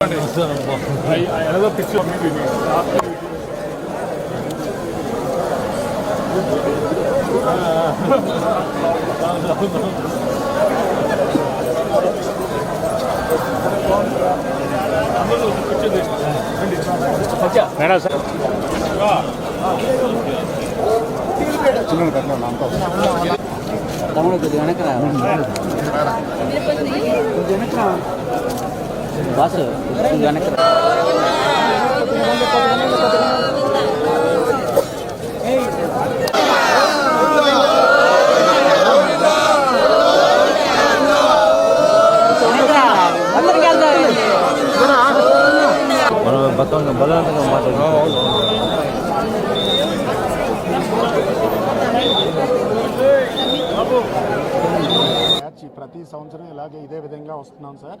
I, I, another picture of me with madam sir சின்ன கட்டில நான் தான் கொஞ்சம் எனக்குறேன் கொஞ்சம் எனக்குறேன் వెనకరా వెనక్కి బతంగా బలవంతంగా మాట్లాడుతున్నాం ప్రతి సంవత్సరం ఇలాగే ఇదే విధంగా వస్తున్నాం సార్.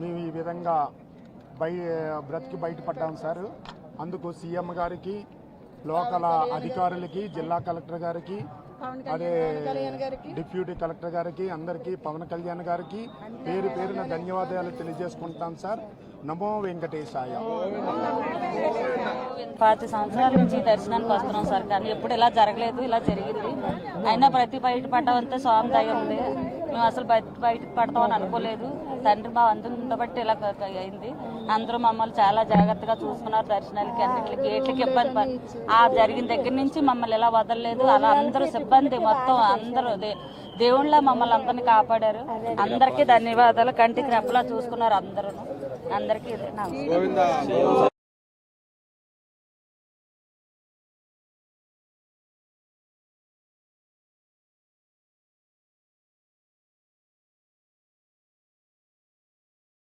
మేము ఈ విధంగా బయ బ్రతికి బయటపడ్డాం సార్. అందుకు సీఎం గారికి లోకల్ అధికారులకి జిల్లా కలెక్టర్ గారికి అదే డిప్యూటీ కలెక్టర్ గారికి అందరికీ పవన్ కళ్యాణ్ గారికి పేరు పేరున ధన్యవాదాలు తెలియజేసుకుంటాం సార్. నమో వెంకటేశాయ. పాతి సంవత్సరాల నుంచి దర్శనానికి వస్తున్నాం సార్ కానీ ఎప్పుడు ఇలా జరగలేదు ఇలా జరిగింది. అయినా ప్రతి బయట పడ్డామంటే స్వామి దయ ఉంది మేము అసలు బయట బయటకు పడతామని అనుకోలేదు. తండ్రి మా అందరం బట్టి ఇలా అయింది. అందరూ మమ్మల్ని చాలా జాగ్రత్తగా చూసుకున్నారు దర్శనాలకి అన్నిటికి గేట్లకి ఇబ్బంది ఆ జరిగిన దగ్గర నుంచి మమ్మల్ని ఇలా వదలలేదు. అలా అందరూ సిబ్బంది మొత్తం అందరూ దేవుళ్ళ మమ్మల్ని అందరినీ కాపాడారు. అందరికీ ధన్యవాదాలు. కంటికి రెప్పలా చూసుకున్నారు అందరూ అందరికీ ఇదే